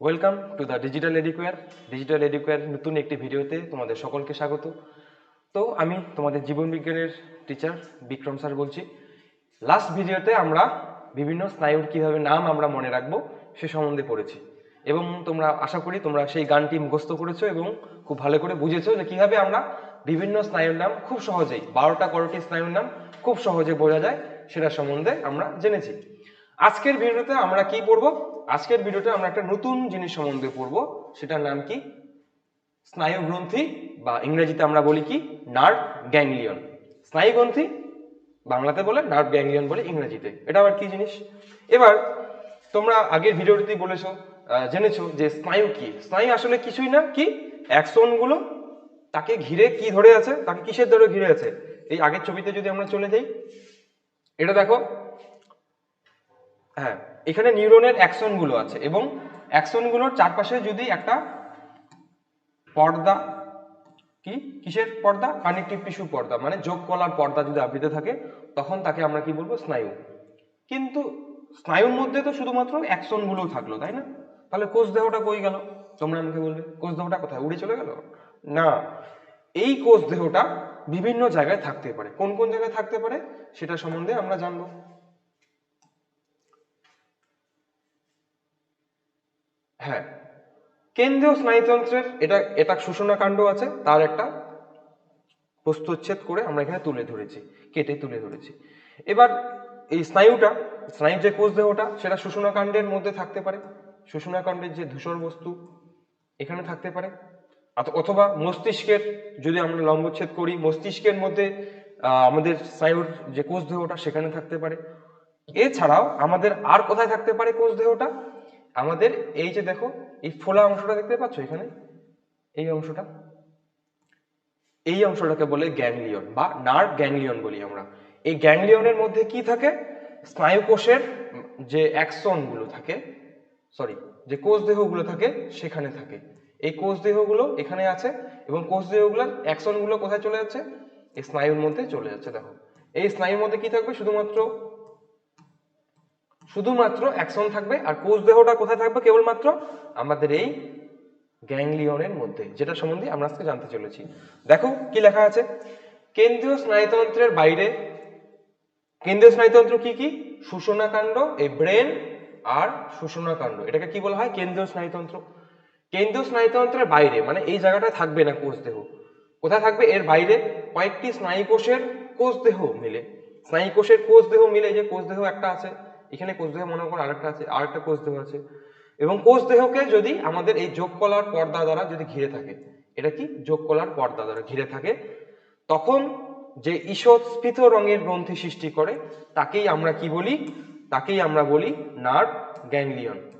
Welcome to the digital Educare digital Educare নতুন একটি ভিডিওতে তোমাদের সকলকে স্বাগত। তো আমি তোমাদের জীবন বিজ্ঞানের টিচার বিক্রম স্যার বলছি। লাস্ট ভিডিওতে আমরা বিভিন্ন স্নায়ুর কীভাবে নাম আমরা মনে রাখব সে সম্বন্ধে পড়েছি। এবং তোমরা, আশা করি তোমরা সেই গানটি মুখস্থ করেছ এবং খুব ভালো করে বুঝেছ যে কীভাবে আমরা বিভিন্ন স্নায়ুর নাম খুব সহজেই, বারোটা করোটি স্নায়ুর নাম খুব সহজে বোঝা যায়, সেটা সম্বন্ধে আমরা জেনেছি। আজকের ভিডিওতে আমরা কি পড়ব? আজকের ভিডিওতে আমরা একটা নতুন জিনিস সম্বন্ধে পড়ব। সেটার নাম কি? স্নায়ুগ্রন্থি, বা ইংরেজিতে আমরা বলি কি? Nerve ganglion. স্নায়ুগ্রন্থি বাংলাতে বলে, নার্ভ গ্যাংলিয়ন বলে ইংরেজিতে। এটা আবার কি জিনিস? এবার, তোমরা আগের ভিডিওটিতে বলেছ জেনেছো যে স্নায়ু কি? স্নায়ু আসলে কিছুই না, কি? অ্যাকশনগুলো তাকে ঘিরে কি ধরে আছে? তাকে কিসের ধরে ঘিরে আছে? এই আগের ছবিতে যদি আমরা চলে যাই, এটা দেখো। হ্যাঁ এখানে নিউরনের অ্যাকশনগুলো আছে এবং অ্যাকশনগুলোর চারপাশে যদি একটা পর্দা, কি? কিসের পর্দা? কানেকটিভ টিস্যু পর্দা মানে যোগ কলার পর্দা যদি আবৃত থাকে, তখন তাকে আমরা কি বলব? স্নায়ু। কিন্তু স্নায়ুর মধ্যে তো শুধুমাত্র অ্যাকশনগুলো থাকল, তাই না? তাহলে কোষ দেহটা কই গেল? তোমরা আমাকে বলবে, কোষ দেহটা কোথায়? উড়ে চলে গেল? না, এই কোষ দেহটা বিভিন্ন জায়গায় থাকতে পারে। কোন কোন জায়গায় থাকতে পারে? সেটা সম্বন্ধে আমরা জানব। হ্যাঁ। কেন্দ্রীয় স্নায়ুতন্ত্রের এটা এটা শোষণা কাণ্ড আছে, তার একটা প্রস্তুচ্ছেদ করে আমরা এখানে তুলে ধরেছি, কেটে তুলে ধরেছি। এবার এই স্নায়ুটা, স্নায়ুর যে কোষ দেহটা সেটা শোষণা কাণ্ডের মধ্যে থাকতে পারে। শোষণা কাণ্ডের যে ধূসর বস্তু, এখানে থাকতে পারে। অথ- অথবা মস্তিষ্কের, যদি আমরা লম্বচ্ছেদ করি, মস্তিষ্কের মধ্যে আমাদের স্নায়ুর যে কোষ দেহটা সেখানে থাকতে পারে। এছাড়াও আমাদের আর কোথায় থাকতে পারে কোষ দেহটা আমাদের এই যে দেখো, এই ফোলা অংশটা দেখতে পাচ্ছ এখানে? এই অংশটা? এই অংশটাকে বলে গ্যাংলিয়ন বা নার্ভ গ্যাংলিয়ন বলি আমরা। এই গ্যাংলিয়নের মধ্যে কি থাকে? স্নায়ু কোষের যে অ্যাকশনগুলো থাকে সরি যে কোষ দেহগুলো থাকে, সেখানে থাকে। এই কোষ দেহগুলো এখানে আছে এবং কোষ দেহগুলোর অ্যাকশনগুলো কোথায় চলে যাচ্ছে? এই স্নায়ুর মধ্যে চলে যাচ্ছে, দেখো। এই স্নায়ুর মধ্যে কি থাকবে? শুধুমাত্র শুধুমাত্র অ্যাকশন থাকবে আর কোষ দেহটা কোথায় থাকবে কেবলমাত্র আমাদের এই গ্যাংলিয়নের মধ্যে, যেটা সম্বন্ধে আমরা আজকে জানতে চলেছি। দেখো কি লেখা আছে? কেন্দ্রীয় স্নায়ুতন্ত্রের বাইরে, কেন্দ্রীয় স্নায়ুতন্ত্র কি কি? শোষণাকাণ্ড এই ব্রেন আর শোষণাকাণ্ড এটাকে কি বলা হয়? কেন্দ্রীয় স্নায়ুতন্ত্র। কেন্দ্রীয় স্নায়ুতন্ত্রের বাইরে মানে এই জায়গাটা থাকবে না কোষ দেহ। কোথায় থাকবে? এর বাইরে কয়েকটি স্নায়ু কোষের কোষ দেহ মিলে। স্নায়ু কোষের কোষ দেহ মিলে যে কোষ দেহ একটা আছে এখানে কোষ দেহ মনে করো আরেকটা আছে, আরেকটা কোষ দেহ আছে। এবং কোষ দেহকে যদি আমাদের এই যোগ কলার পর্দা দ্বারা যদি ঘিরে থাকে, এটা কি? যোগ কলার পর্দা দ্বারা ঘিরে থাকে। তখন যে ঈষৎ স্ফীত রঙের গ্রন্থি সৃষ্টি করে, তাকেই আমরা কি বলি? তাকেই আমরা বলি নার্ভ গ্যাংলিয়ন।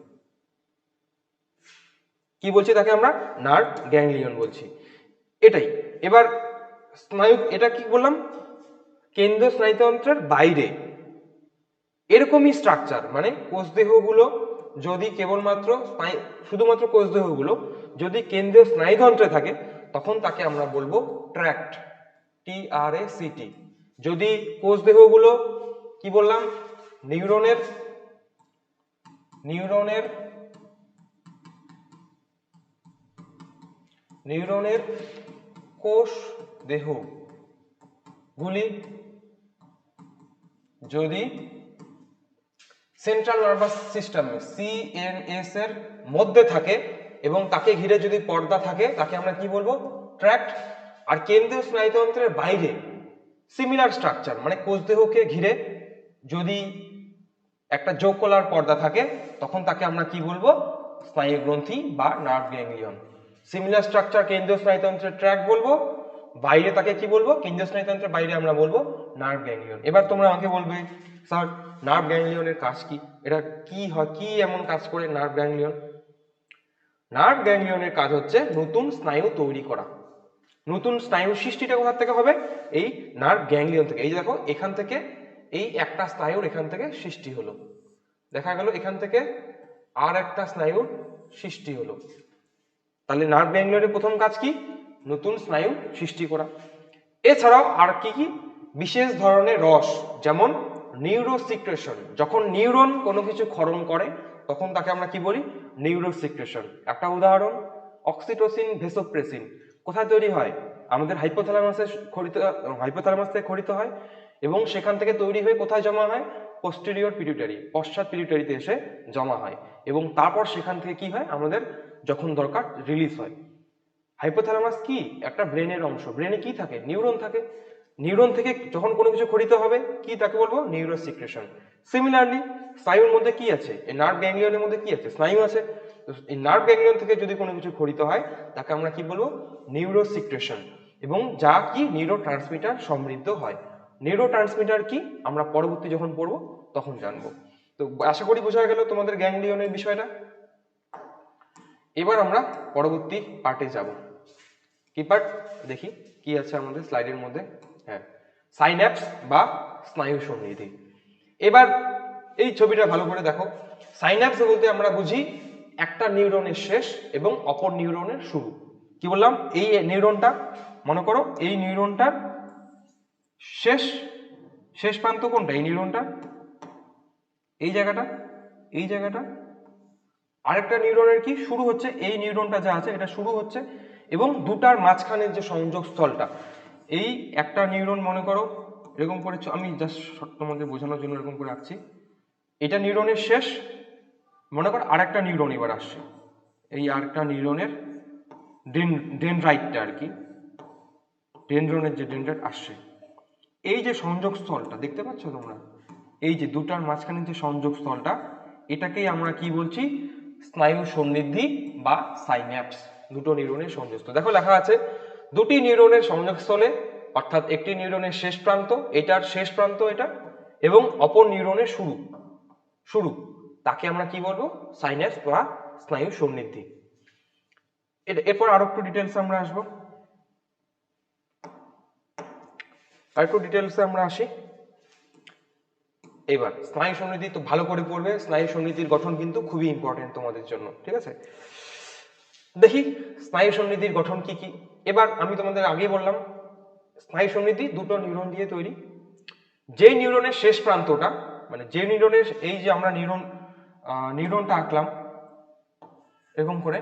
কি বলছি তাকে আমরা? নার্ভ গ্যাংলিয়ন বলছি। এটাই। এবার স্নায়ু, এটা কি বললাম? কেন্দ্র স্নায়ুতন্ত্রের বাইরে। এরকমই স্ট্রাকচার মানে কোষদেহগুলো যদি কেবলমাত্র শুধুমাত্র কোষদেহগুলো যদি কেন্দ্রীয় স্নায়ুতন্ত্রে থাকে, তখন তাকে আমরা বলব tract T R a city যদি কোষদেহগুলো, কি বললাম? নিউরনের নিউরনের নিউরনের কোষ দেহ গুলি যদি সেন্ট্রাল নার্ভাস সিস্টেম সিএনএস এর মধ্যে থাকে এবং তাকে ঘিরে যদি পর্দা থাকে, তাকে আমরা কি বলব? ট্র্যাক্ট আর কেন্দ্রীয় স্নায়ুতন্ত্রের বাইরে সিমিলার স্ট্রাকচার মানে কোষদেহকে ঘিরে যদি একটা যোগ কলার পর্দা থাকে, তখন তাকে আমরা কি বলব? স্নায়ু গ্রন্থি বা নার্ভ গ্যাংলিয়ন সিমিলার স্ট্রাকচার কেন্দ্রীয় স্নায়ুতন্ত্রের ট্র্যাক বলব। বাইরে তাকে কি বলব? কেন্দ্রীয় স্নায়ুতন্ত্রের বাইরে আমরা বলব নার্ভ গ্যাংলিয়ন এবার তোমরা আমাকে বলবে, স্যার নার্ভ গ্যাংলিয়নের কাজ কি? এটা কি হয়? কি এমন কাজ করে নার্ভ গ্যাংলিয়ন নার্ভ গ্যাংলিয়নের কাজ হচ্ছে নতুন স্নায়ু তৈরি করা। নতুন স্নায়ু সৃষ্টিটা কোথা থেকে হবে? এই নার্ভ গ্যাংলিয়ন থেকে। এই যে দেখো, এখান থেকে এই একটা স্নায়ুর এখান থেকে সৃষ্টি হলো। দেখা গেল, এখান থেকে আর একটা স্নায়ুর সৃষ্টি হলো। তাহলে নার্ভ গ্যাংলিয়নের প্রথম কাজ কি? নতুন স্নায়ু সৃষ্টি করা। এছাড়াও আর কি কি? বিশেষ ধরনের রস, যেমন নিউরোসিক্রেশন যখন নিউরন কোনো কিছু ক্ষরণ করে, তখন তাকে আমরা কি বলি? নিউরোসিক্রেশন একটা উদাহরণ অক্সিটোসিন ভেসোপ্রেসিন কোথায় তৈরি হয়? আমাদের হাইপোথ্যালামাসে খরিত হাইপোথ্যালামাস থেকে খরিত হয় এবং সেখান থেকে তৈরি হয়ে কোথায় জমা হয়? পোস্টেরিয়র পিটুটারি পশ্চাৎ পিটুটারিতে এসে জমা হয় এবং তারপর সেখান থেকে কি হয়? আমাদের যখন দরকার রিলিজ হয়। হাইপোথ্যালামাস কি? একটা ব্রেনের অংশ। ব্রেনে কি থাকে? নিউরন থাকে। নিউরন থেকে যখন কোনো কিছু খরিত হবে, কি তাকে বলব? নিউরোসিক্রেশন। সিমিলারলি স্নায়ুর মধ্যে কি আছে? এই নার্ভ গ্যাংলিয়নের মধ্যে কি আছে? স্নায়ু আছে। এই নার্ভ গ্যাংলিয়ন থেকে যদি কোনো কিছু খরিত হয়, তাকে আমরা কি বলব? নিউরো সিক্রেশন এবং যা কি? নিউরো ট্রান্সমিটার সমৃদ্ধ হয়। নিউরো ট্রান্সমিটার কি? আমরা পরবর্তী যখন পড়ব, তখন জানব। তো আশা করি বোঝা গেল তোমাদের গ্যাংলিয়নের বিষয়টা। এবার আমরা পরবর্তী পার্টে যাব। কি পার্ট দেখি, কি আছে আমাদের স্লাইডের মধ্যে? হ্যাঁ সাইন্যাপস বা স্নায়ু সমৃদ্ধি এবার এই ছবিটা ভালো করে দেখো। সাইন্যাপস বলতে আমরা বুঝি একটা নিউরনের শেষ এবং অপর নিউরনের শুরু। কি বললাম? এই নিউরনটা, মনে করো, এই নিউরনটার শেষ শেষ প্রান্ত কোনটা? এই নিউরনটা, এই জায়গাটা এই জায়গাটা। আরেকটা নিউরনের কি? শুরু হচ্ছে, এই নিউরনটা যা আছে, এটা শুরু হচ্ছে এবং দুটার মাঝখানের যে সংযোগ স্থলটা এই একটা নিউরন মনে করো, এরকম করে আমি জাস্ট তোমাদের বোঝানোর জন্য এরকম করে আঁকছি। এটা নিউরনের শেষ, মনে করো আর একটা নিউরন এবার আসছে। এই আরেকটা নিউরনের ডেন ডেনড্রাইটটা আর কি ডেনড্রনের যে ডেনড্রাইট আসছে। এই যে সংযোগ স্থলটা, দেখতে পাচ্ছ তোমরা? এই যে দুটার মাঝখানে যে সংযোগ স্থলটা, এটাকেই আমরা কি বলছি? স্নায়ু সমৃদ্ধি বা সাইন্যাপস দুটো নিউরনের সংযোগস্থল দেখো লেখা আছে দুটি নিউরনের সংযোগস্থলে, অর্থাৎ একটি নিউরনের শেষ প্রান্ত, এটার শেষ প্রান্ত এটা, এবং অপর নিউরনের শুরু শুরু। তাকে আমরা কি বলব? সাইন্যাপস বা স্নায়ু সমৃদ্ধি। এরপর আরও একটু ডিটেলস আমরা আসব। আর একটু ডিটেলসে আমরা আসি। এবার, স্নায়ু সমৃদ্ধি তো ভালো করে পড়বে, স্নায়ু সমৃদ্ধির গঠন কিন্তু খুবই ইম্পর্টেন্ট তোমাদের জন্য, ঠিক আছে? দেখি, স্নায়ু সমৃদ্ধির গঠন কি কি? এবার আমি তোমাদের আগেই বললাম, স্নায়ু সমৃদ্ধি দুটো নিউরন দিয়ে তৈরি। যে নিউরনের শেষ প্রান্তটা মানে যে নিউরনের এই যে আমরা নিউরন নিউরনটা আঁকলাম, এরকম করে,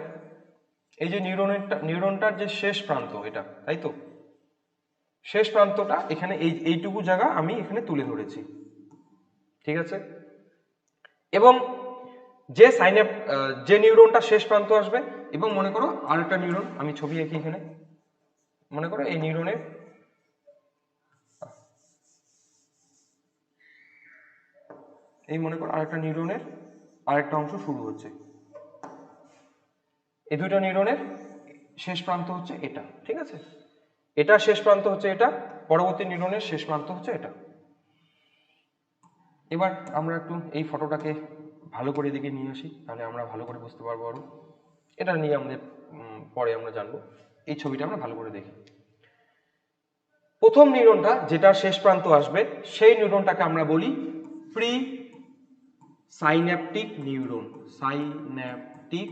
এই যে নিউরনের নিউরনটার যে শেষ প্রান্ত এটা, তাই তো? শেষ প্রান্তটা এখানে এই, এইটুকু জায়গা আমি এখানে তুলে ধরেছি। ঠিক আছে? এবং যে সাইনে যে নিউরনটা শেষ প্রান্ত আসবে, এবং মনে করো আরেকটা নিউরন আমি ছবি আঁকি এখানে। মনে করো এই নিউরনের এই মনে করো আরেকটা নিউরনের আরেকটা অংশ শুরু হচ্ছে। এই দুইটা নিউরনের শেষ প্রান্ত হচ্ছে এটা ঠিক আছে? এটা শেষ প্রান্ত হচ্ছে এটা পরবর্তী নিউরনের শেষ প্রান্ত হচ্ছে এটা। এবার আমরা একটু এই ফটোটাকে ভালো করে দিকে নিয়ে আসি তাহলে আমরা ভালো করে বুঝতে পারব আরও। এটা নিয়ে আমাদের পরে আমরা জানব। এই ছবিটা আমরা ভালো করে দেখি। প্রথম নিউরনটা যেটা শেষ প্রান্ত আসবে, সেই নিউরনটাকে আমরা বলি pre synaptic neuron. Synaptic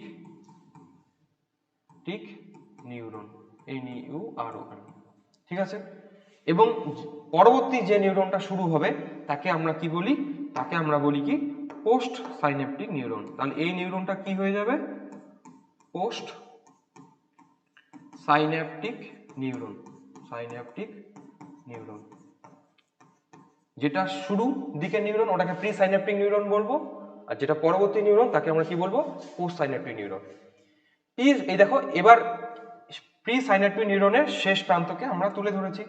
tick neuron, N U R O ঠিক আছে? এবং পরবর্তী যে নিউরনটা শুরু হবে, তাকে আমরা কি বলি? তাকে আমরা বলি কি? Post synaptic neuron. তাহলে এই নিউরনটা কি হয়ে যাবে? Post synaptic neuron synaptic neuron যেটা শুরু দিকের নিউরন ওটাকে প্রি সাইন্যাপটিক নিউরন বলব। আর যেটা পরবর্তী নিউরন তাকে আমরা কি বলব? পোস্ট সাইন্যাপটিক নিউরন এই দেখো, এবার প্রি সাইন্যাপটিক নিউরনের শেষ প্রান্তকে আমরা তুলে ধরেছি।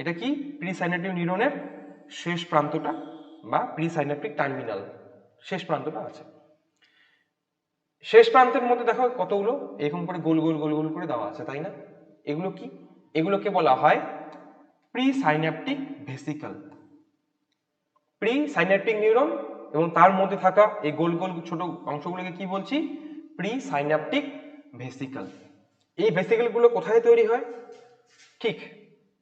এটা কি? প্রি সাইন্যাপটিক নিউরনের শেষ প্রান্তটা বা প্রি সাইন্যাপটিক টার্মিনাল শেষ প্রান্তটা আছে। শেষ প্রান্তের মধ্যে দেখো কতগুলো? এরকম করে গোল গোল গোল গোল করে দেওয়া আছে, তাই না? এগুলো কি? এগুলোকে বলা হয় pre synaptic vesicle. Pre synaptic neuron এবং তার মধ্যে থাকা এই গোল গোল ছোট অংশগুলোকে কি বলছি? Pre synaptic vesicle. এই ভেসিকলগুলো কোথায় তৈরি হয়? ঠিক,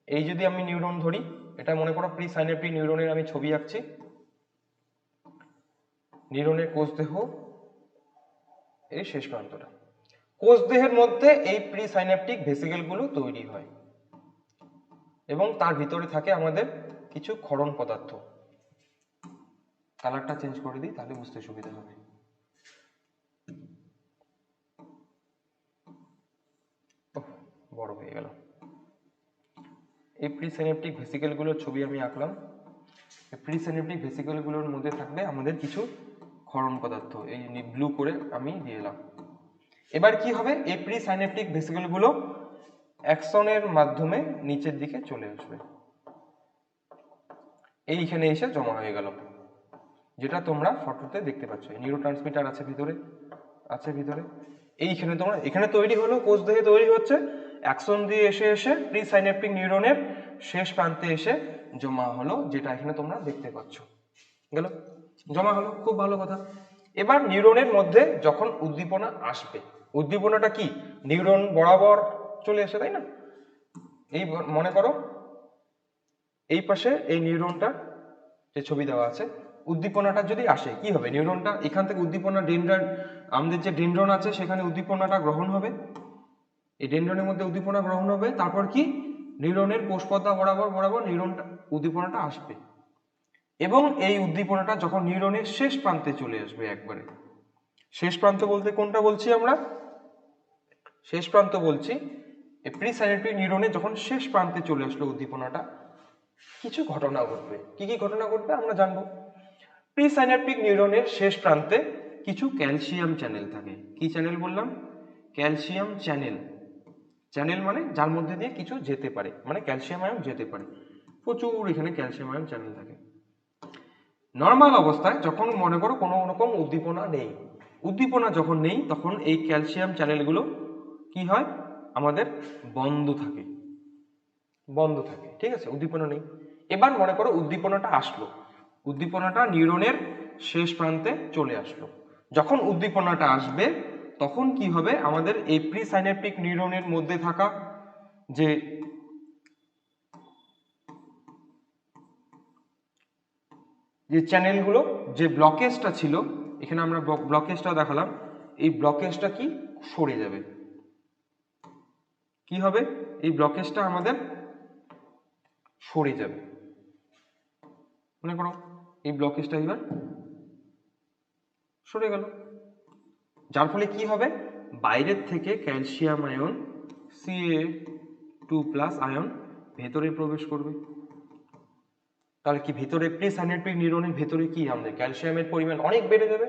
এই যদি আমি নিউরন ধরি, এটা মনে করো প্রি সাইন্যাপটিক নিউরনের আমি ছবি আঁকছি। নিউরনের কোষ দেহ এই শেষ প্রান্তটা। কোষদেহের মধ্যে এই প্রিসাইন্যাপটিক ভেসিকেলগুলো তৈরি হয় এবং তার ভিতরে থাকে আমাদের কিছু ক্ষরণ পদার্থ। কালারটা চেঞ্জ করে দিই, তাহলে বুঝতে সুবিধা হবে। বড় হয়ে গেল। এই প্রিসাইনেপটিক ভেসিকেলগুলোর ছবি আমি আঁকলাম। এই প্রিসাইনেপটিক ভেসিকেলগুলোর মধ্যে থাকবে আমাদের কিছু ক্ষরণ পদার্থ, এই ব্লু করে আমি দিয়ে এলাম। এবার কি হবে? এই প্রিসাইনেপটিক ভেসিকেলগুলো অ্যাকশনের মাধ্যমে নিচের দিকে চলে আসবে। এইখানে এসে জমা হয়ে গেল। যেটা তোমরা ফটোতে দেখতে পাচ্ছ। নিউরো ট্রান্সমিটার আছে ভিতরে আছে ভিতরে। এইখানে তোমরা, এখানে তৈরি হলো, কোষ দেহে তৈরি হচ্ছে। অ্যাকশন দিয়ে এসে এসে প্রি সাইনেপটিক নিউরনের শেষ প্রান্তে এসে জমা হলো, যেটা এখানে তোমরা দেখতে পাচ্ছ। গেল। জমা হলো, খুব ভালো কথা। এবার নিউরনের মধ্যে যখন উদ্দীপনা আসবে, উদ্দীপনাটা কি? নিউরন বরাবর চলে আসে তাই না? এই মনে করো, এই পাশে এই নিউরনটা যে ছবি দেওয়া আছে, উদ্দীপনাটা যদি আসে, কি হবে? নিউরনটা, এখান থেকে উদ্দীপনা ডেন্ড্রন, আমাদের যে ডেন্ড্রন আছে, সেখানে উদ্দীপনাটা গ্রহণ হবে। এই ডেন্ড্রনের মধ্যে উদ্দীপনা গ্রহণ হবে। তারপর কি? নিউরনের কোষপদ্মা বরাবর বরাবর নিউরনটা, উদ্দীপনাটা আসবে। এবং এই উদ্দীপনাটা যখন নিউরনের শেষ প্রান্তে চলে আসবে একবারে। শেষ প্রান্ত বলতে কোনটা বলছি আমরা? শেষ প্রান্ত বলছি প্রিসাইনেটরি নিউরনে যখন শেষ প্রান্তে চলে আসলো উদ্দীপনাটা, কিছু ঘটনা ঘটবে। কি কি ঘটনা ঘটবে আমরা জানব। প্রিসাইন্যাপটিক নিউরনের শেষ প্রান্তে কিছু ক্যালসিয়াম চ্যানেল থাকে। কি চ্যানেল বললাম? Calcium channel. চ্যানেল মানে যার মধ্যে দিয়ে কিছু যেতে পারে। মানে ক্যালসিয়াম আয়ন যেতে পারে। প্রচুর এখানে ক্যালসিয়াম আয়ন চ্যানেল থাকে। নর্মাল অবস্থায় যখন মনে করো কোনো রকম উদ্দীপনা নেই, উদ্দীপনা যখন নেই, তখন এই ক্যালসিয়াম চ্যানেলগুলো কি হয়? আমাদের বন্ধ থাকে। বন্ধ থাকে, ঠিক আছে? উদ্দীপনা নেই। এবার মনে করো উদ্দীপনাটা আসলো। উদ্দীপনাটা নিউরনের শেষ প্রান্তে চলে আসলো। যখন উদ্দীপনাটা আসবে, তখন কি হবে? আমাদের এই প্রি প্রিসাইনেপটিক নিউরনের মধ্যে থাকা যে যে চ্যানেলগুলো যে ব্লকেজটা ছিল, এখানে আমরা ব্লকেজটা দেখালাম, এই ব্লকেজটা কি? সরে যাবে। কি হবে? এই ব্লকেজটা আমাদের সরে যাবে। মনে করো, এই ব্লকেজটা এবার সরে গেল। যার ফলে কি হবে? বাইরের থেকে calcium ion CA two plus ion ভেতরে প্রবেশ করবে। তাহলে কি ভিতরে প্রিসাইনেট্রিক নিউরনের ভেতরে কি আমাদের ক্যালসিয়ামের পরিমাণ অনেক বেড়ে যাবে?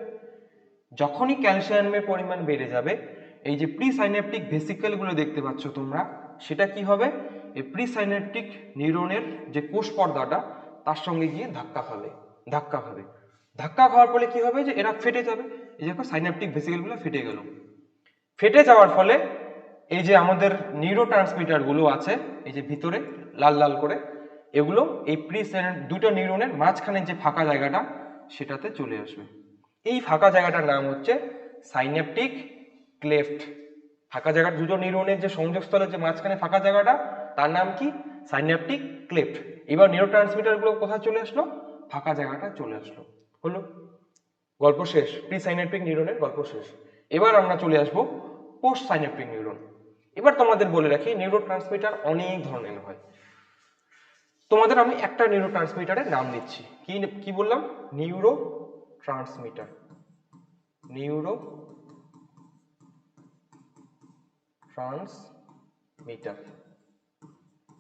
যখনই ক্যালসিয়ামের পরিমাণ বেড়ে যাবে, এই যে প্রিসাইনেপটিক ভেসিকেলগুলো দেখতে পাচ্ছ তোমরা, সেটা কি হবে? এই প্রিসাইনেপটিক নিউরনের যে কোষ পর্দাটা, তার সঙ্গে গিয়ে ধাক্কা খাবে ধাক্কা খাবে। ধাক্কা খাওয়ার ফলে কি হবে? যে এরা ফেটে যাবে। এই দেখো সাইনাপটিক ভেসিকেলগুলো ফেটে গেল। ফেটে যাওয়ার ফলে এই যে আমাদের নিউরো আছে, এই যে ভিতরে, লাল লাল করে এগুলো এই প্রি দুটো নিউরনের মাঝখানে যে ফাঁকা জায়গাটা, সেটাতে চলে আসবে। এই ফাঁকা জায়গাটার নাম হচ্ছে সাইন্যাপটিক ক্লেফট। ফাঁকা জায়গা দুটো নিউরনের যে সংযোগস্থলের যে মাঝখানে ফাঁকা জায়গাটা, তার নাম কি? Synaptic cleft. এবার নিউরো ট্রান্সমিটারগুলো কোথায় চলে আসলো? ফাঁকা জায়গাটা চলে আসলো। হলো? গল্প শেষ। প্রি সাইন্যাপটিক নিউরনের গল্প শেষ। এবার আমরা চলে আসব পোস্ট সাইন্যাপটিক নিউরন। এবার তোমাদের বলে রাখি নিউরো ট্রান্সমিটার অনেক ধরনের হয়। তোমাদের আমি একটা নিউরো ট্রান্সমিটারের নাম দিচ্ছি। কি কি বললাম? Neuro transmitter neuro transmitter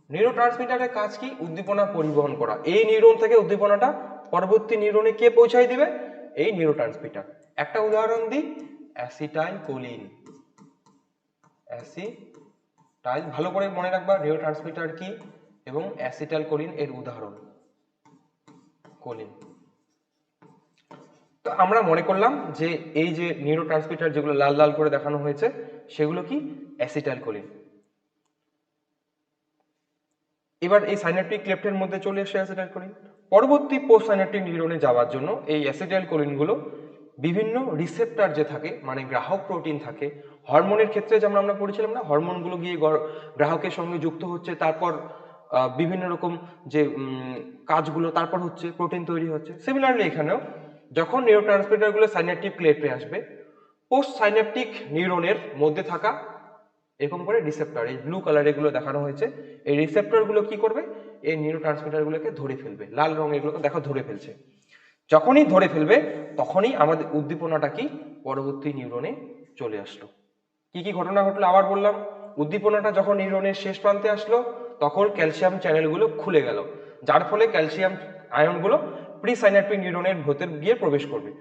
neuro ট্রান্সমিটারের কাজ কি? উদ্দীপনা পরিবহন করা। এই নিউরন থেকে উদ্দীপনাটা পরবর্তী নিউরনে কে পৌঁছায় দিবে? এই নিউরো ট্রান্সমিটার একটা উদাহরণ দিই। অ্যাসিটাইল কোলিন অ্যাসিটাইল ভালো করে মনে রাখবা নিউরো ট্রান্সমিটার কি? এবং অ্যাসিটাইল কোলিন এর উদাহরণ। কোলিন তো আমরা মনে করলাম যে এই যে নিউরো ট্রান্সমিটার যেগুলো লাল লাল করে দেখানো হয়েছে, সেগুলো কি? অ্যাসিটাইল কোলিন এবার এই সাইনাপটিক ক্লেপ্টের মধ্যে চলে এসে অ্যাসিটাইল কোলিন পরবর্তী পোস্ট সাইনাপটিক নিউরনে যাওয়ার জন্য এই অ্যাসিটাইল কোলিনগুলো বিভিন্ন রিসেপ্টর যে থাকে মানে গ্রাহক প্রোটিন থাকে হরমোনের ক্ষেত্রে যেমন আমরা পড়েছিলাম না হরমোনগুলো গিয়ে গ্রাহকের সঙ্গে যুক্ত হচ্ছে, তারপর বিভিন্ন রকম যে কাজগুলো, তারপর হচ্ছে প্রোটিন তৈরি হচ্ছে। সিমিলারলি এখানেও যখন নিউরো ট্রান্সমিটারগুলো সাইনাপটিক ক্লেটে আসবে পোস্ট সাইনাপটিক নিউরনের মধ্যে থাকা এরকম করে রিসেপ্টর এই ব্লু কালার এগুলো দেখানো হয়েছে, এই রিসেপ্টরগুলো কি করবে? এই নিউরো গুলোকে ধরে ফেলবে, লাল রঙ এগুলোকে দেখো ধরে ফেলছে। যখনই ধরে ফেলবে, তখনই আমাদের উদ্দীপনাটা কি? পরবর্তী নিউরনে চলে আসলো। কি কি ঘটনা ঘটলো আবার বললাম? উদ্দীপনাটা যখন নিউরনের শেষ প্রান্তে আসলো তখন ক্যালসিয়াম চ্যানেলগুলো খুলে গেল, যার ফলে ক্যালসিয়াম আয়নগুলো প্রি সাইন্যাপটিক নিউরনের ভেতর গিয়ে প্রবেশ করবে।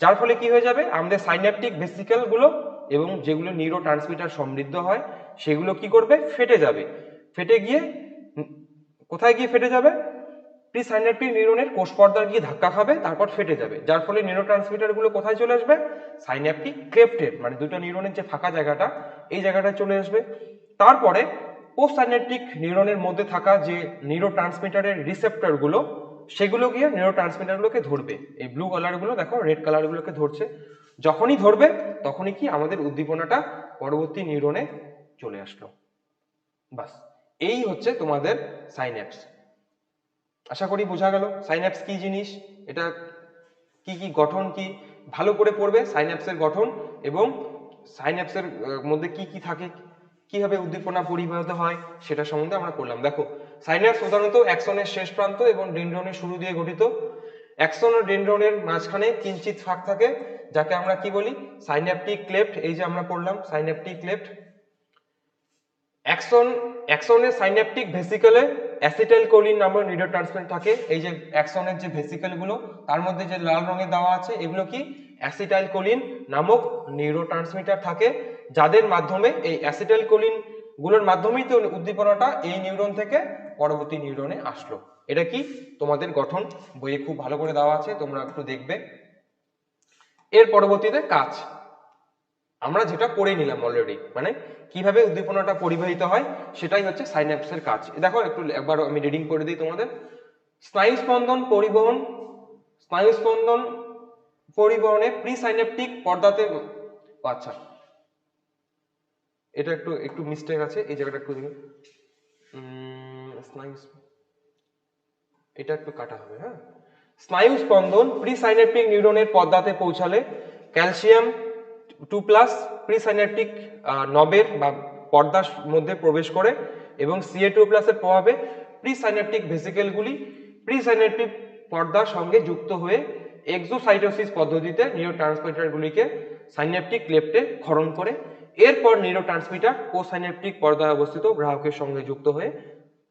যার ফলে কি হয়ে যাবে? আমাদের সাইন্যাপটিক ভেসিকেলগুলো এবং যেগুলো নিউরো ট্রান্সমিটার সমৃদ্ধ হয়, সেগুলো কি করবে? ফেটে যাবে। ফেটে গিয়ে, কোথায় গিয়ে ফেটে যাবে? প্রি সাইন্যাপটিক নিউরনের কোষ পর্দার গিয়ে ধাক্কা খাবে, তারপর ফেটে যাবে। যার ফলে নিউরো ট্রান্সমিটারগুলো কোথায় চলে আসবে? সাইন্যাপটিক ক্লেপ্টের মানে দুটো নিউরনের যে ফাঁকা জায়গাটা, এই জায়গাটায় চলে আসবে। তারপরে পোস্ট সাইন্যাপটিক নিউরনের মধ্যে থাকা যে নিউরো ট্রান্সমিটারের রিসেপ্টরগুলো সেগুলো গিয়ে নিউরো ট্রান্সমিটারগুলোকে ধরবে। এই ব্লু কালারগুলো দেখো রেড কালারগুলোকে ধরছে। যখনই ধরবে, তখনই কি আমাদের উদ্দীপনাটা পরবর্তী নিউরনে চলে আসলো। বাস, এই হচ্ছে তোমাদের সাইন্যাপস আশা করি বোঝা গেল। সাইন্যাপস কি জিনিস? এটা কি কি গঠন কি? ভালো করে পড়বে সাইন্যাপসের গঠন এবং সাইন্যাপসের মধ্যে কি কি থাকে? কীভাবে উদ্দীপনা পরিবাহিত হয় সেটা সম্বন্ধে আমরা করলাম। দেখো, সাইনাস সাধারণত অ্যাক্সনের শেষ প্রান্ত এবং ডেন্ড্রনের শুরু দিয়ে গঠিত। অ্যাক্সন ও ডেন্ড্রনের মাঝখানে কিঞ্চিত ফাঁক থাকে, যাকে আমরা কি বলি? সাইন্যাপটিক ক্লেফট এই যে আমরা পড়লাম সাইন্যাপটিক ক্লেফট অ্যাক্সন অ্যাক্সনের সাইন্যাপটিক ভেসিকেলে অ্যাসিটাইল কোলিন নামের নিউরো ট্রান্সমিটার থাকে। এই যে অ্যাক্সনের যে ভেসিকেলগুলো তার মধ্যে যে লাল রঙে দেওয়া আছে, এগুলো কি? অ্যাসিটাইল কোলিন নামক নিউরো ট্রান্সমিটার থাকে। যাদের মাধ্যমে এই অ্যাসিটাইল কোলিনগুলোর মাধ্যমেই তো উদ্দীপনাটা এই নিউরন থেকে পরবর্তী নিউরনে আসলো। এটা কি? তোমাদের গঠন। বইয়ে খুব ভালো করে দেওয়া আছে, তোমরা একটু দেখবে। এর পরবর্তীতে কাজ। আমরা যেটা পড়ে নিলাম অলরেডি মানে কীভাবে উদ্দীপনাটা পরিবাহিত হয়, সেটাই হচ্ছে সাইন্যাপসের কাজ। দেখো, একটু একবার আমি রিডিং করে দিই তোমাদের। স্নায়ু স্পন্দন পরিবহন, স্নায়ু স্পন্দন পরিবহনে প্রি সাইন্যাপটিক পর্দাতে আচ্ছা। এটা একটু একটু মিস্টেক আছে এই জায়গাটা একটু উম, স্নায়ু এটা একটু কাটা হবে হ্যাঁ? স্নায়ু স্পন্দন প্রি সাইন্যাপটিক নিউরনের পর্দাতে পৌঁছালে calcium two plus pre synaptic নবের বা পর্দার মধ্যে প্রবেশ করে এবং সিএ টু প্লাসের প্রভাবে প্রি সাইন্যাপটিক ভেসিকেলগুলি প্রি সাইন্যাপটিক পর্দার সঙ্গে যুক্ত হয়ে এক্সোসাইটোসিস পদ্ধতিতে নিউরো ট্রান্সমিটারগুলিকে সাইন্যাপটিক লেপ্টে ক্ষরণ করে। এরপর নিউরো ট্রান্সমিটার ও সাইন্যাপটিক পর্দায় অবস্থিত গ্রাহকের সঙ্গে যুক্ত হয়ে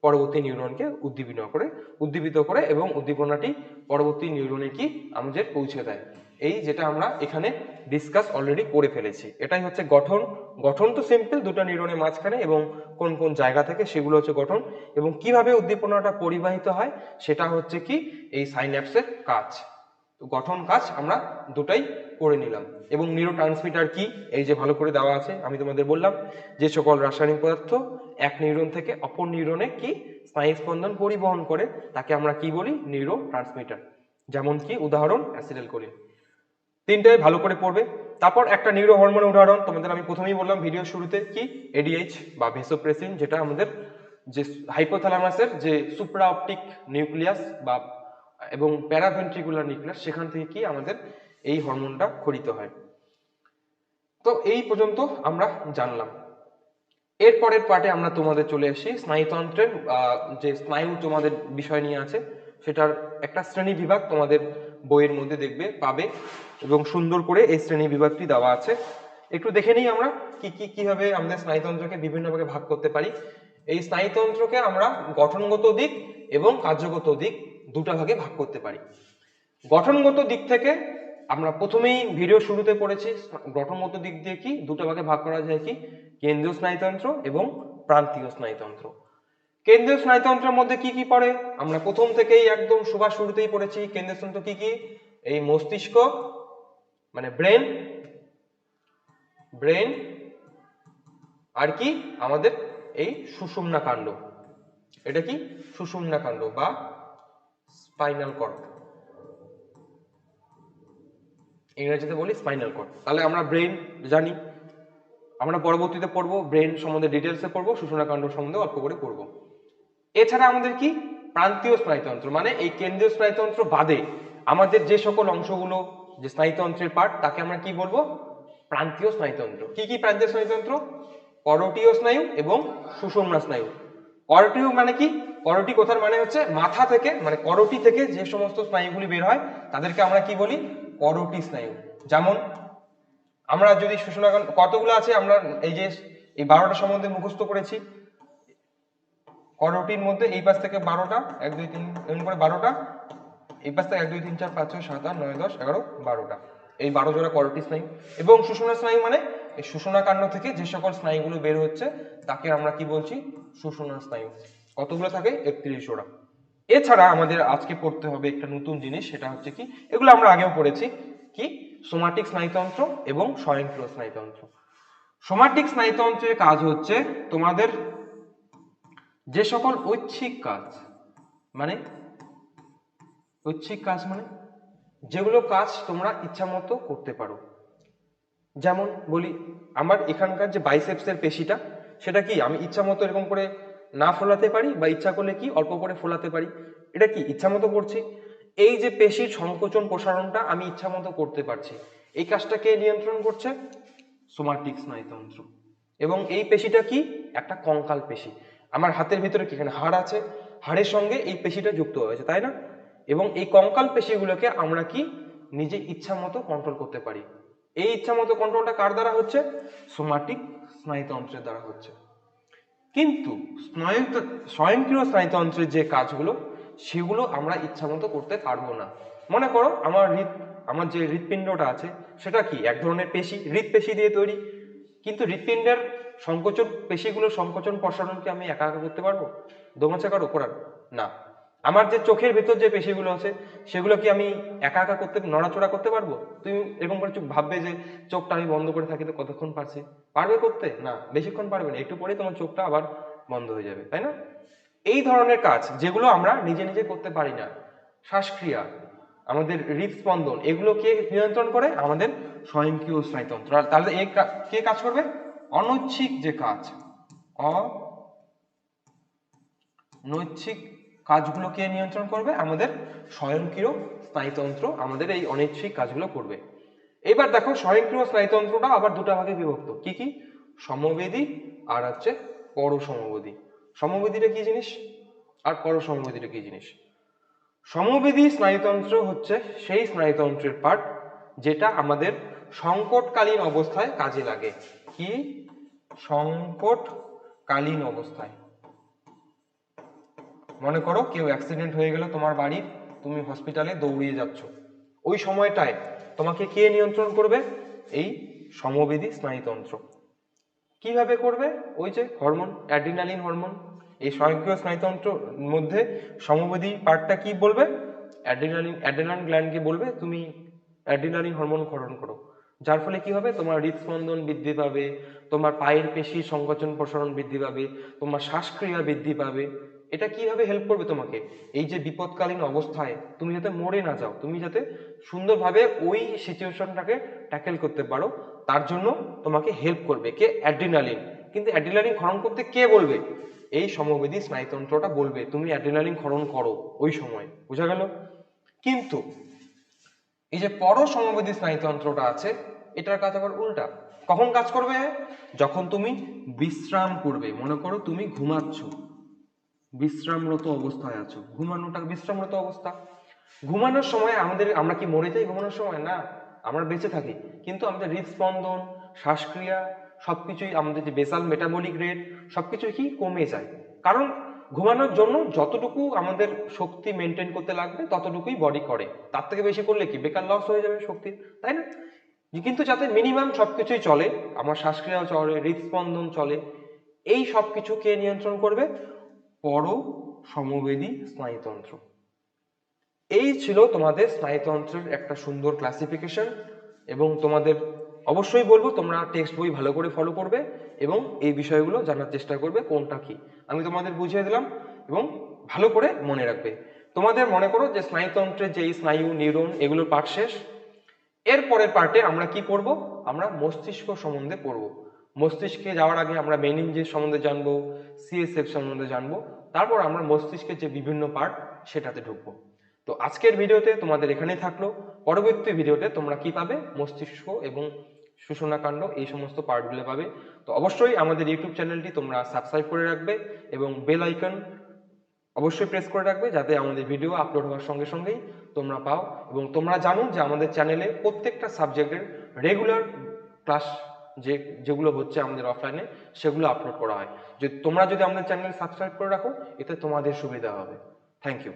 পরবর্তী নিউরনকে উদ্দীপিত করে উদ্দীপিত করে এবং উদ্দীপনাটি পরবর্তী নিউরনে কি আমাদের পৌঁছে দেয়। এই যেটা আমরা এখানে ডিসকাস অলরেডি করে ফেলেছি। এটাই হচ্ছে গঠন। গঠন তো সিম্পল দুটো নিউরনের মাঝখানে এবং কোন কোন জায়গা থেকে সেগুলো হচ্ছে গঠন। এবং কীভাবে উদ্দীপনাটা পরিবাহিত হয় সেটা হচ্ছে কি এই সাইন্যাপসের কাজ। গঠন কাজ আমরা দুটাই করে নিলাম। এবং নিউরো ট্রান্সমিটার কি? এই যে ভালো করে দেওয়া আছে, আমি তোমাদের বললাম যে সকল রাসায়নিক পদার্থ এক নিউরন থেকে অপর নিউরনে কি স্নায়ু স্পন্দন পরিবহন করে, তাকে আমরা কি বলি? নিউরো ট্রান্সমিটার যেমন কি উদাহরণ অ্যাসিডাল কোলিন তিনটাই ভালো করে পড়বে। তারপর একটা নিউরো হরমোনের উদাহরণ, তোমাদের আমি প্রথমেই বললাম ভিডিও শুরুতে কি? এডিএইচ বা ভেসোপ্রেসিন যেটা আমাদের যে হাইপোথ্যালামাসের যে সুপ্রা অপটিক নিউক্লিয়াস বা এবং প্যারাভেন্ট্রিকুলার নিউক্লিয়াস, সেখান থেকে কি আমাদের এই হরমোনটা খরিত হয়। তো এই পর্যন্ত আমরা জানলাম। এরপরের পার্টে আমরা তোমাদের চলে আসি। স্নায়ুতন্ত্রের যে স্নায়ু তোমাদের বিষয় নিয়ে আছে, সেটার একটা শ্রেণি বিভাগ তোমাদের বইয়ের মধ্যে দেখবে, পাবে এবং সুন্দর করে এই শ্রেণি বিভাগটি দেওয়া আছে। একটু দেখে নিই আমরা কি কি, কীভাবে আমাদের স্নায়ুতন্ত্রকে বিভিন্ন ভাগে ভাগ করতে পারি। এই স্নায়ুতন্ত্রকে আমরা গঠনগত দিক এবং কার্যগত দিক দুটা ভাগে ভাগ করতে পারি। গঠনগত দিক থেকে আমরা প্রথমেই ভিডিও শুরুতে পড়েছি। গঠনগত দিক দিয়ে কি? দুটো ভাগে ভাগ করা যায় কি? কেন্দ্রীয় স্নায়ুতন্ত্র এবং প্রান্তীয় স্নায়ুতন্ত্র। কেন্দ্রীয় স্নায়ুতন্ত্রের মধ্যে কি কি পড়ে? আমরা প্রথম থেকেই একদম সবার শুরুতেই পড়েছি। কেন্দ্রীয় স্নায়ুতন্ত্র কি কি? এই মস্তিষ্ক মানে ব্রেন ব্রেন, আর কি? আমাদের এই সুষুম্না কাণ্ড। এটা কি? সুষুম্না কাণ্ড বা স্পাইনাল কর্ড ইংরেজিতে বলি স্পাইনাল কর্ড তাহলে আমরা ব্রেন জানি। আমরা পরবর্তীতে পড়ব ব্রেন সম্বন্ধে ডিটেলসে পড়ব কাণ্ড সম্বন্ধে অল্প করে পড়ব। এছাড়া আমাদের কি? প্রান্তীয় স্নায়ুতন্ত্র মানে এই কেন্দ্রীয় স্নায়ুতন্ত্র বাদে আমাদের যে সকল অংশগুলো, যে স্নায়ুতন্ত্রের পার্ট তাকে আমরা কি বলব? প্রান্তীয় স্নায়ুতন্ত্র। কি কি প্রান্তীয় স্নায়ুতন্ত্র? করটীয় স্নায়ু এবং সুষমনা স্নায়ু। করটীয় মানে কি? করটি কথার মানে হচ্ছে মাথা থেকে মানে করটি থেকে যে সমস্ত স্নায়ুগুলি বের হয়, তাদেরকে আমরা কি বলি? করটি স্নায়ু। যেমন, আমরা যদি কাণ্ড- কতগুলো আছে? আমরা এই যে এই বারোটা সম্বন্ধে মুখস্থ করেছি। করোটির মধ্যে এই পাশ থেকে বারোটা, এক, দুই, তিন, এমন করে বারোটা। এই পাশ থেকে এক, দুই, তিন, চার, পাঁচ, ছয়, সাত, আট, নয়, দশ, এগারো, বারোটা। এই বারো জোড়া করোটি স্নায়ু। এবং সুষুম্না স্নায়ু মানে এই সুষুম্না কাণ্ড থেকে যে সকল স্নায়ুগুলো বের হচ্ছে, তাকে আমরা কি বলছি? সুষুম্না স্নায়ু। কতগুলো থাকে? একত্রিশ জোড়া এছাড়া আমাদের আজকে পড়তে হবে একটা নতুন জিনিস, সেটা হচ্ছে কি? এগুলো আমরা আগেও পড়েছি। কি? সোমাটিক স্নায়ুতন্ত্র এবং স্বয়ংক্রিয় স্নায়ুতন্ত্র। সোমাটিক স্নায়ুতন্ত্রের কাজ হচ্ছে তোমাদের যে সকল ঐচ্ছিক কাজ মানে ঐচ্ছিক কাজ মানে যেগুলো কাজ তোমরা ইচ্ছা মতো করতে পারো। যেমন বলি, আমার এখানকার যে বাইসেপসের পেশিটা, সেটা কি? আমি ইচ্ছা মতো এরকম করে না ফোলাতে পারি বা ইচ্ছা করলে কি অল্প করে ফোলাতে পারি? এটা কি ইচ্ছা মতো করছি? এই যে পেশির সংকোচন প্রসারণটা আমি ইচ্ছা মতো করতে পারছি। এই কাজটা কে নিয়ন্ত্রণ করছে? সোমাটিক স্নায়ুতন্ত্র এবং এই পেশিটা কি? একটা কঙ্কাল পেশি। আমার হাতের ভিতরে কি এখানে হাড় আছে? হাড়ের সঙ্গে এই পেশিটা যুক্ত হয়েছে, তাই না? এবং এই কঙ্কাল পেশিগুলোকে আমরা কি নিজে ইচ্ছা মতো কন্ট্রোল করতে পারি। এই ইচ্ছা মতো কন্ট্রোলটা কার দ্বারা হচ্ছে? সোমাটিক স্নায়ুতন্ত্রের দ্বারা হচ্ছে। কিন্তু স্বয়ংক্রিয় স্নায়ুতন্ত্রের যে কাজগুলো, সেগুলো আমরা ইচ্ছামতো করতে পারব না। মনে করো, আমার হৃদ আমার যে হৃৎপিণ্ডটা আছে, সেটা কি? এক ধরনের পেশি, হৃৎপেশি দিয়ে তৈরি। কিন্তু হৃৎপিণ্ডের সংকোচন পেশিগুলোর সংকোচন প্রসারণকে আমি একা একা করতে পারব? দোমাচাকার কারও করার না। আমার যে চোখের ভেতর যে পেশিগুলো আছে, সেগুলো কি আমি একা একা করতে, নড়াচড়া করতে পারব? তুমি এরকম করে চুপ ভাববে যে, চোখটা আমি বন্ধ করে থাকি তো কতক্ষণ পারছি? পারবে করতে? না, বেশিক্ষণ পারবে না। একটু পরে তোমার চোখটা আবার বন্ধ হয়ে যাবে, তাই না? এই ধরনের কাজ, যেগুলো আমরা নিজে নিজে করতে পারি না। শ্বাসক্রিয়া, আমাদের হৃদস্পন্দন এগুলোকে নিয়ন্ত্রণ করে? আমাদের স্বয়ংক্রিয় স্নায়ুতন্ত্র। আর তাহলে এ কা- কে কাজ করবে? অনৈচ্ছিক যে কাজ, অনৈচ্ছিক কাজগুলো কে নিয়ন্ত্রণ করবে, আমাদের স্বয়ংক্রিয় স্নায়ুতন্ত্র আমাদের এই অনৈচ্ছিক কাজগুলো করবে। এবার দেখো স্বয়ংক্রিয় স্নায়ুতন্ত্রটা আবার দুটো ভাগে বিভক্ত। কি কি? সমবেদী আর হচ্ছে পরসমবেদী। সমবেদীটা কি জিনিস? আর পরসমবেদীটা কি জিনিস? সমবেদী স্নায়ুতন্ত্র হচ্ছে সেই স্নায়ুতন্ত্রের পার্ট যেটা আমাদের সংকটকালীন অবস্থায় কাজে লাগে। কি? সংকটকালীন অবস্থায়। মনে করো কেউ অ্যাক্সিডেন্ট হয়ে গেল তোমার বাড়ির তুমি হসপিটালে দৌড়িয়ে যাচ্ছ। ওই সময়টায় তোমাকে কে নিয়ন্ত্রণ করবে? এই সমবেদী স্নায়ুতন্ত্র। কীভাবে করবে? ওই যে হরমোন অ্যাড্রিনালিন হরমোন এই স্বয়ংক্রিয় স্নায়ুতন্ত্র মধ্যে সমবেদী পার্টটা কি বলবে? অ্যাড্রিনালিন অ্যাড্রিনালিন গ্ল্যান্ডকে বলবে, তুমি অ্যাড্রিনালিন হরমোন ক্ষরণ করো। যার ফলে কি হবে? তোমার হৃদস্পন্দন বৃদ্ধি পাবে, তোমার পায়ের পেশি সংকোচন প্রসারণ বৃদ্ধি পাবে, তোমার শ্বাসক্রিয়া বৃদ্ধি পাবে। এটা কীভাবে হেল্প করবে তোমাকে? এই যে বিপদকালীন অবস্থায় তুমি যাতে মরে না যাও, তুমি যাতে সুন্দরভাবে ওই সিচুয়েশনটাকে ট্যাকেল করতে পারো, তার জন্য তোমাকে হেল্প করবে কে? অ্যাড্রিনালিন কিন্তু অ্যাড্রিনালিন ক্ষরণ করতে কে বলবে? এই সমবেদী স্নায়ুতন্ত্রটা বলবে, তুমি অ্যাড্রিনালিন ক্ষরণ করো ওই সময়। বোঝা গেল? কিন্তু এই যে পর সমবেদী স্নায়ুতন্ত্রটা আছে, এটার কাজ আবার উল্টা। কখন কাজ করবে? যখন তুমি বিশ্রাম করবে, মনে করো তুমি ঘুমাচ্ছ। বিশ্রামরত অবস্থায় আছো। ঘুমানোটা বিশ্রামরত অবস্থা। ঘুমানোর সময় আমাদের, আমরা কি মরে যাই ঘুমানোর সময়? না, আমরা বেঁচে থাকি। কিন্তু আমাদের হৃদস্পন্দন, শ্বাসক্রিয়া, সবকিছুই আমাদের যে বেসাল মেটাবলিক রেট সবকিছুই কি কমে যায়। কারণ ঘুমানোর জন্য যতটুকু আমাদের শক্তি মেনটেন করতে লাগবে, ততটুকুই বডি করে। তার থেকে বেশি করলে কি? বেকার লস হয়ে যাবে শক্তি, তাই না? কিন্তু যাতে মিনিমাম সবকিছুই চলে, আমার শ্বাসক্রিয়াও চলে, হৃদস্পন্দন চলে, এই সব কিছু কে নিয়ন্ত্রণ করবে পর সমবেদী স্নায়ুতন্ত্র। এই ছিল তোমাদের স্নায়ুতন্ত্রের একটা সুন্দর ক্লাসিফিকেশন এবং তোমাদের অবশ্যই বলব তোমরা টেক্সট বই ভালো করে ফলো করবে এবং এই বিষয়গুলো জানার চেষ্টা করবে কোনটা কি। আমি তোমাদের বুঝিয়ে দিলাম এবং ভালো করে মনে রাখবে। তোমাদের মনে করো যে স্নায়ুতন্ত্রের যে স্নায়ু, নিউরন এগুলোর পাঠ শেষ। এর পরের পার্টে আমরা কি পড়ব? আমরা মস্তিষ্ক সম্বন্ধে পড়ব। মস্তিষ্কে যাওয়ার আগে আমরা মেনিনজিস সম্বন্ধে জানব সিএসএফ সম্বন্ধে জানব, তারপর আমরা মস্তিষ্কের যে বিভিন্ন পার্ট সেটাতে ঢুকবো। তো আজকের ভিডিওতে তোমাদের এখানেই থাকল। পরবর্তী ভিডিওতে তোমরা কি পাবে? মস্তিষ্ক এবং সুষনাকাণ্ড এই সমস্ত পার্টগুলো পাবে। তো অবশ্যই আমাদের ইউটিউব চ্যানেলটি তোমরা সাবস্ক্রাইব করে রাখবে এবং বেল আইকন অবশ্যই প্রেস করে রাখবে যাতে আমাদের ভিডিও আপলোড হওয়ার সঙ্গে সঙ্গেই তোমরা পাও। এবং তোমরা জানো যে আমাদের চ্যানেলে প্রত্যেকটা সাবজেক্টের রেগুলার ক্লাস যে যেগুলো হচ্ছে আমাদের অফলাইনে সেগুলো আপলোড করা হয়। যদি তোমরা যদি আমাদের চ্যানেল সাবস্ক্রাইব করে রাখো, এতে তোমাদের সুবিধা হবে। Thank you